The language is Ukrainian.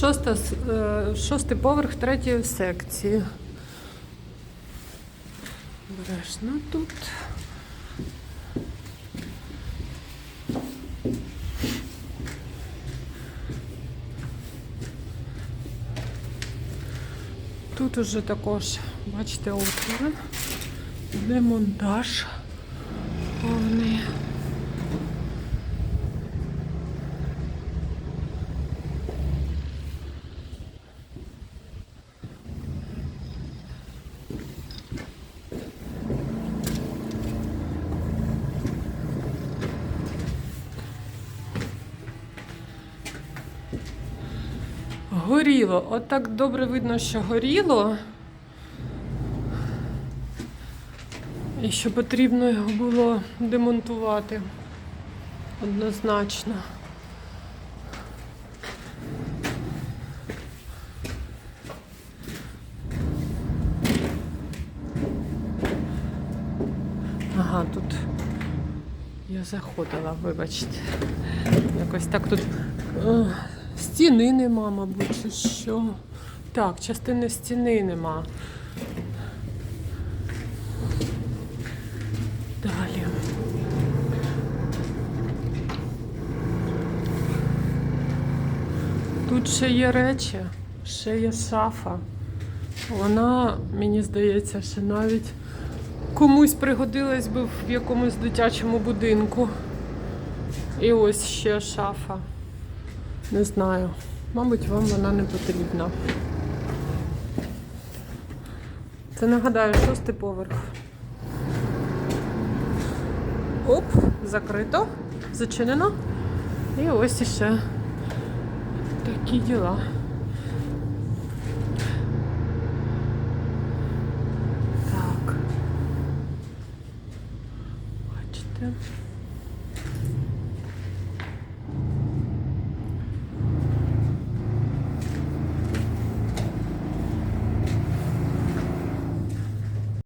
Шоста, е, шостий поверх третьої секції. Бережно тут. Тут уже також, бачите, отвори, демонтаж повний. Горіло. От так добре видно, що горіло. І що потрібно його було демонтувати. Однозначно. Ага, тут я заходила, вибачте. Якось так тут е, стіни нема, мабуть, чи що. Так, частини стіни нема. Далі. Тут ще є речі, ще є шафа. Вона, мені здається, ще навіть комусь пригодилась би в якомусь дитячому будинку. І ось ще шафа. Не знаю. Мабуть, вам вона не потрібна. Це нагадаю, шостий поверх. Оп, закрито, зачинено. І ось іще такі діла. Так. Бачите.